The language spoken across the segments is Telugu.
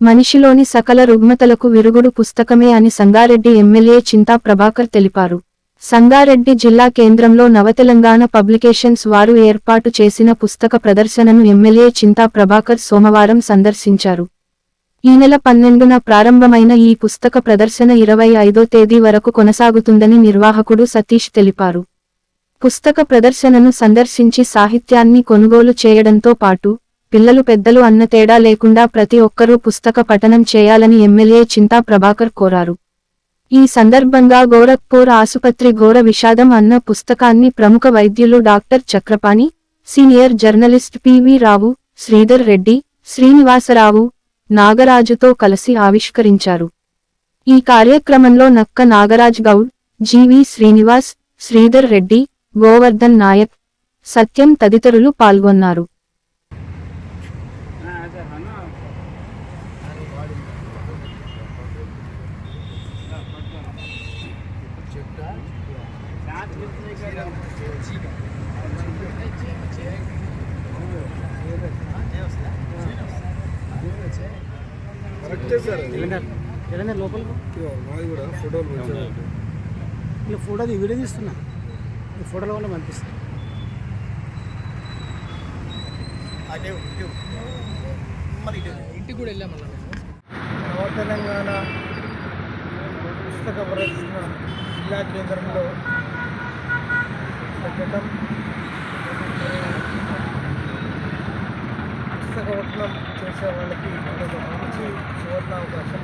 మనిషిలోని సకల రుగ్మతలకు విరుగుడు పుస్తకమే అని సంగారెడ్డి ఎమ్మెల్యే చింతా ప్రభాకర్ తెలిపారు. సంగారెడ్డి జిల్లా కేంద్రంలో నవతెలంగాణ పబ్లికేషన్స్ వారు ఏర్పాటు చేసిన పుస్తక ప్రదర్శనను ఎమ్మెల్యే చింతా ప్రభాకర్ సోమవారం సందర్శించారు. ఈ నెల పన్నెండున ప్రారంభమైన ఈ పుస్తక ప్రదర్శన ఇరవై ఐదో తేదీ వరకు కొనసాగుతుందని నిర్వాహకుడు సతీష్ తెలిపారు. పుస్తక ప్రదర్శనను సందర్శించి సాహిత్యాన్ని కొనుగోలు చేయడంతో పాటు పిల్లలు పెద్దలు అన్న తేడా లేకుండా ప్రతి ఒక్కరూ పుస్తక పఠనం చేయాలని ఎమ్మెల్యే చింతా ప్రభాకర్ కోరారు. ఈ సందర్భంగా గోరఖ్పూర్ ఆసుపత్రి ఘోర విషాదం అన్న పుస్తకాన్ని ప్రముఖ వైద్యులు doctor Chakrapani senior journalist PV Rao Sridhar Reddy Srinivasarao నాగరాజుతో కలిసి ఆవిష్కరించారు. ఈ కార్యక్రమంలో నక్క నాగరాజ్ గౌడ్ జీవి శ్రీనివాస్ శ్రీధర్ రెడ్డి గోవర్ధన్ నాయక్ సత్యం తదితరులు పాల్గొన్నారు. కరెక్టే సార్. జలంధర్ మాది కూడా ఫోటోలు. ఇలా వీడియో తీస్తున్నా ఈ ఫోటోల వల్ల పంపిస్తా ఇంటికి కూడా వెళ్ళాం నవ తెలంగాణ పుస్తక ప్రదర్శన జిల్లా కేంద్రంలో పెట్టడం. పుస్తక పఠనం చేసే వాళ్ళకి ఇదొక మంచి సువర్ణావకాశం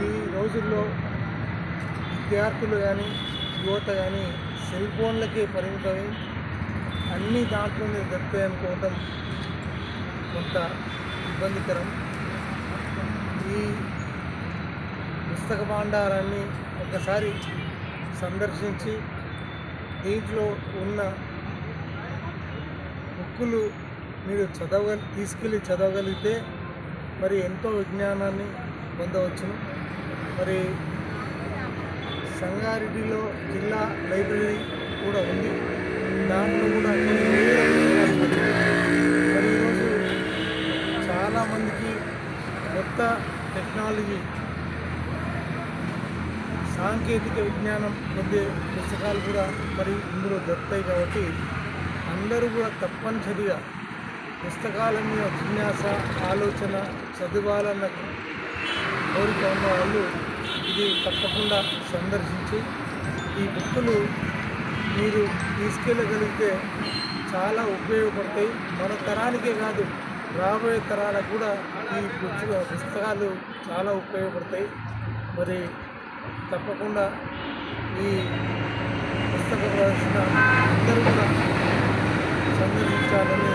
ఈ రోజుల్లో విద్యార్థులు కానీ యువత కానీ సెల్ ఫోన్లకే పరిమితమై అన్ని దాంట్లోనే దొరుకుతాయి అనుకోవటం కొంత ఇబ్బందికరం. ఈ పుస్తక భాండారాన్ని ఒకసారి సందర్శించి దీంట్లో ఉన్న బుక్కులు మీరు చదవ తీసుకెళ్ళి చదవగలిగితే మరి ఎంతో విజ్ఞానాన్ని పొందవచ్చును. మరి సంగారెడ్డిలో జిల్లా లైబ్రరీ కూడా ఉంది. దాంట్లో కూడా మరి ఈరోజు చాలామందికి కొత్త టెక్నాలజీ సాంకేతిక విజ్ఞానం పొందే పుస్తకాలు కూడా మరి ఇందులో దొరుకుతాయి కాబట్టి అందరూ కూడా తప్పనిసరిగా పుస్తకాల మీద జిజ్ఞాస ఆలోచన చదవాలన్న కోరిక ఉన్న వాళ్ళు ఇది తప్పకుండా సందర్శించి ఈ బుక్కులు మీరు తీసుకెళ్ళగలిగితే చాలా ఉపయోగపడతాయి. మన తరానికే కాదు రాబోయే తరాలకు కూడా ఈ పుస్తకాలు చాలా ఉపయోగపడతాయి. మరి తప్పకుండా ఈ పుస్తక ప్రదర్శన అందరూ కూడా సందర్శించాలని